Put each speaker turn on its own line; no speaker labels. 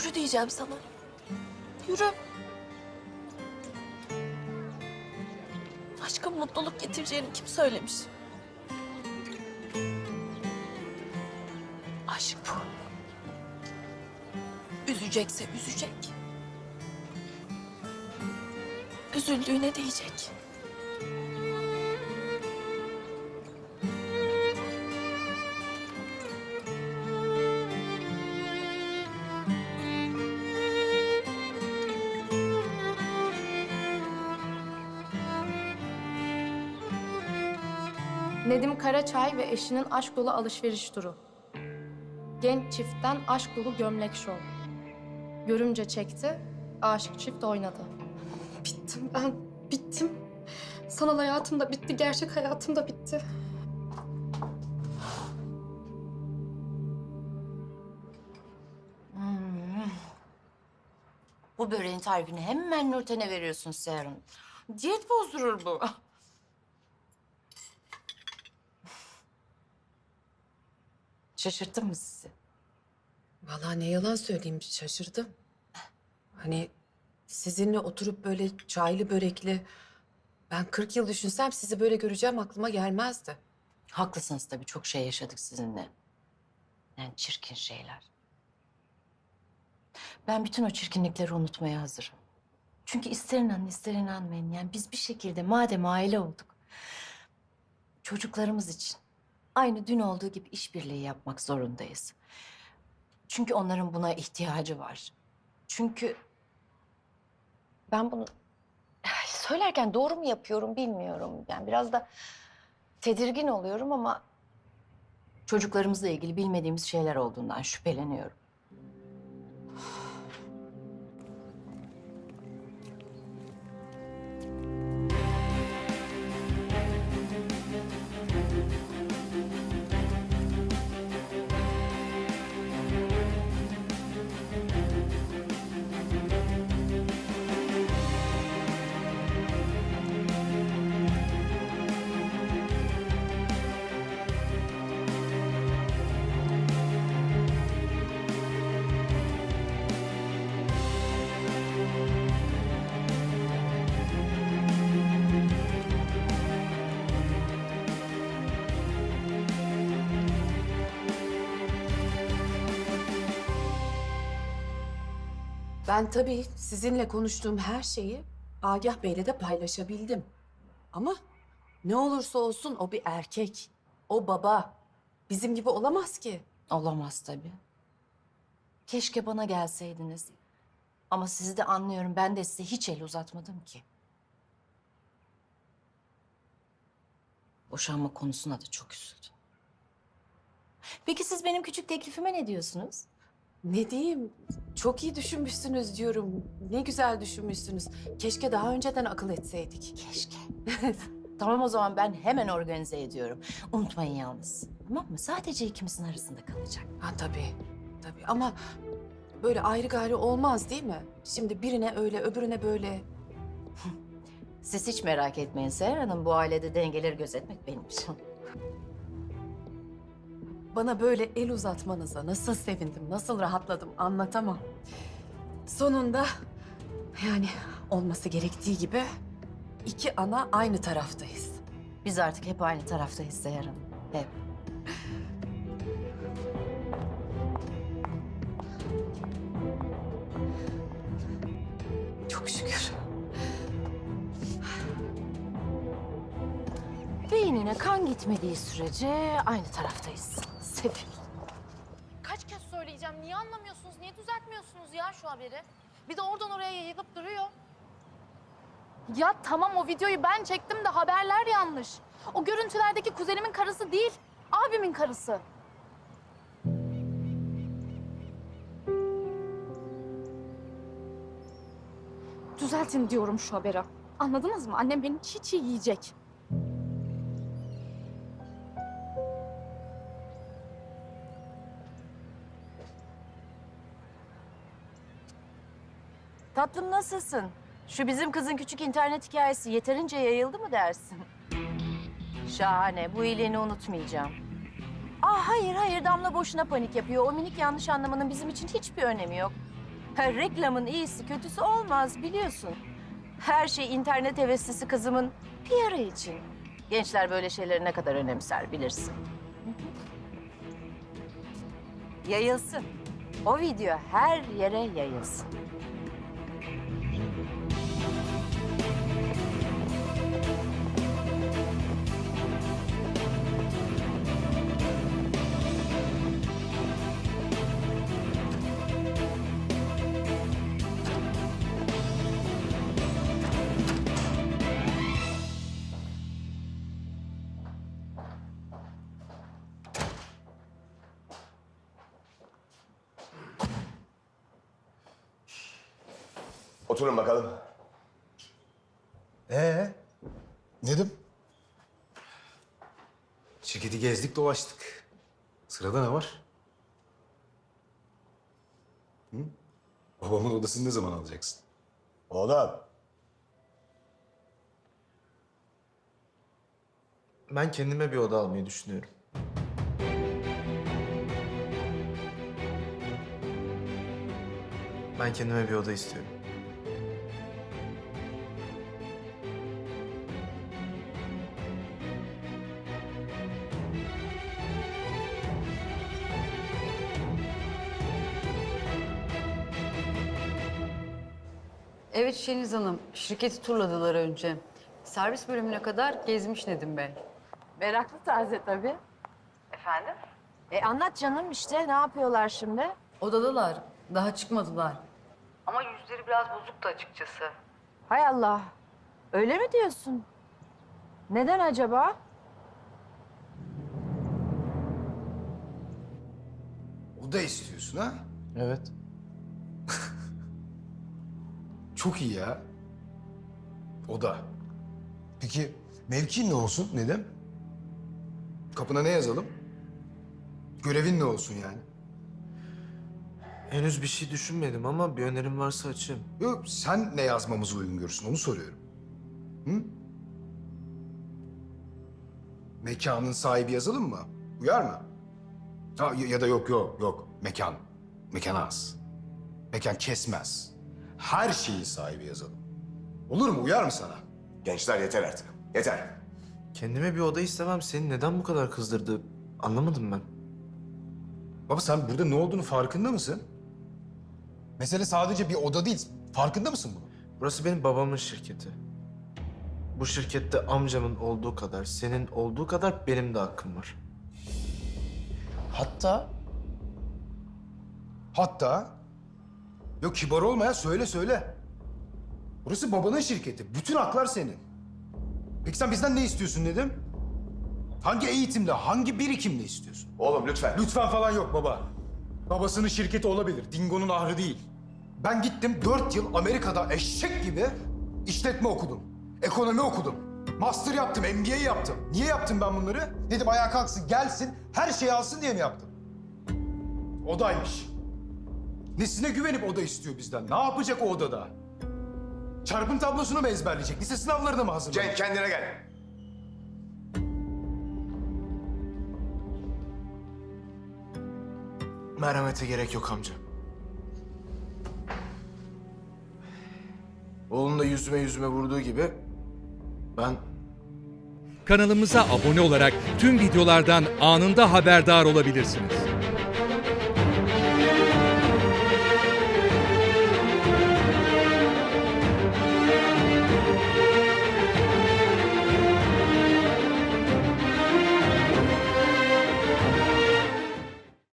Yürü diyeceğim sana. Yürü. Aşkın mutluluk getireceğini kim söylemiş? Aşk bu. Üzecekse üzecek. Üzüldüğüne değecek.
Nedim Karaçay ve eşinin aşk dolu alışveriş turu. Genç çiftten aşk dolu gömlek şov. Görümce çekti, aşık çift oynadı. Bittim ben, bittim. Sanal hayatım da bitti, gerçek hayatım da bitti.
Bu böreğin tarifini hemen Nurten'e veriyorsun Seher Hanım. Diyet bozdurur bu. Şaşırttım mı sizi?
Vallahi ne yalan söyleyeyim şaşırdım. Hani sizinle oturup böyle çaylı börekli... Ben 40 yıl düşünsem sizi böyle göreceğim aklıma gelmezdi.
Haklısınız tabii çok şey yaşadık sizinle. Yani çirkin şeyler. Ben bütün o çirkinlikleri unutmaya hazırım. Çünkü ister inanın ister inanmayın yani biz bir şekilde madem aile olduk... ...çocuklarımız için aynı dün olduğu gibi işbirliği yapmak zorundayız. Çünkü onların buna ihtiyacı var. Çünkü ben bunu söylerken doğru mu yapıyorum bilmiyorum. Yani biraz da tedirgin oluyorum ama çocuklarımızla ilgili bilmediğimiz şeyler olduğundan şüpheleniyorum.
Ben tabii sizinle konuştuğum her şeyi Agah Bey'le de paylaşabildim. Ama ne olursa olsun o bir erkek. O baba. Bizim gibi olamaz ki.
Olamaz tabii. Keşke bana gelseydiniz. Ama sizi de anlıyorum. Ben de size hiç el uzatmadım ki. Boşanma konusuna da çok üzüldüm. Peki siz benim küçük teklifime ne diyorsunuz?
Ne diyeyim? Çok iyi düşünmüşsünüz diyorum. Ne güzel düşünmüşsünüz. Keşke daha önceden akıl etseydik.
Keşke. tamam o zaman ben hemen organize ediyorum. Unutmayın yalnız. Tamam mı? Sadece ikimizin arasında kalacak.
Ha tabii. Tabii ama böyle ayrı gayrı olmaz değil mi? Şimdi birine öyle öbürüne böyle.
Siz hiç merak etmeyin Seher Hanım. Bu ailede dengeleri gözetmek benim işim.
Bana böyle el uzatmanıza nasıl sevindim, nasıl rahatladım anlatamam. Sonunda yani olması gerektiği gibi iki ana aynı taraftayız.
Biz artık hep aynı taraftayız Seher Hanım. Hep.
Çok şükür.
Beynine kan gitmediği sürece aynı taraftayız. Sevim.
Kaç kez söyleyeceğim? Niye anlamıyorsunuz? Niye düzeltmiyorsunuz ya şu haberi? Bir de oradan oraya yayılıp duruyor. Ya tamam o videoyu ben çektim de haberler yanlış. O görüntülerdeki kuzenimin karısı değil, abimin karısı. Düzeltin diyorum şu haberi. Anladınız mı? Annem beni çiğ çiğ yiyecek.
Tatlım nasılsın? Şu bizim kızın küçük internet hikayesi yeterince yayıldı mı dersin? Şahane. Bu iyiliğini unutmayacağım. Aa hayır hayır Damla boşuna panik yapıyor. O minik yanlış anlamanın bizim için hiçbir önemi yok. Ha, reklamın iyisi kötüsü olmaz biliyorsun. Her şey internet heveslisi kızımın PR'ı için. Gençler böyle şeyleri ne kadar önemser bilirsin. Yayılsın. O video her yere yayılsın.
Oturun bakalım.
Ee, Nedim? Şirketi gezdik dolaştık. Sırada ne var? Hı? Babamın odasını ne zaman alacaksın?
Oğlum.
Ben kendime bir oda almayı düşünüyorum. Ben kendime bir oda istiyorum.
Evet Şeniz Hanım, şirketi turladılar önce. Servis bölümüne kadar gezmiş Nedim Bey.
Meraklı taze tabii.
Efendim?
E anlat canım işte ne yapıyorlar şimdi?
Odadalar, daha çıkmadılar. Ama yüzleri biraz bozuktu açıkçası.
Hay Allah. Öyle mi diyorsun? Neden acaba?
Oda istiyorsun ha?
Evet.
Çok iyi ya. Oda. Peki mevkin ne olsun Nedim? Kapına ne yazalım? Görevin ne olsun yani?
Henüz bir şey düşünmedim ama bir önerim varsa açayım.
Yok sen ne yazmamızı uygun görürsün onu soruyorum. Hı? Mekanın sahibi yazalım mı? Uyar mı? Ha, ya, ya da yok yok yok mekan. Mekan az. Mekan kesmez. Her şeyin sahibi yazalım. Olur mu? Uyar mı sana?
Gençler yeter artık. Yeter.
Kendime bir oda istemem seni neden bu kadar kızdırdı anlamadım ben.
Baba sen burada ne olduğunu farkında mısın? Mesele sadece bir oda değil. Farkında mısın bunu?
Burası benim babamın şirketi. Bu şirkette amcamın olduğu kadar, senin olduğu kadar benim de hakkım var.
Hatta... Hatta... Yok kibar olmaya söyle söyle. Burası babanın şirketi. Bütün haklar senin. Peki sen bizden ne istiyorsun dedim? Hangi eğitimle, hangi birikimle istiyorsun?
Oğlum lütfen.
Lütfen falan yok baba. Babasının şirketi olabilir. Dingo'nun ahrı değil. Ben gittim dört yıl Amerika'da eşek gibi işletme okudum. Ekonomi okudum. Master yaptım, MBA yaptım. Niye yaptım ben bunları? Dedim ayağa kalksın, gelsin, her şeyi alsın diye mi yaptım? Odaymış. Nesine güvenip oda istiyor bizden? Ne yapacak o odada? Çarpım tablosunu mu ezberleyecek? Lise sınavlarına mı hazırlanacak?
Cenk kendine gel.
Merhamete gerek yok amca. Oğlum da yüzüme yüzüme vurduğu gibi ben
Kanalımıza abone olarak tüm videolardan anında haberdar olabilirsiniz.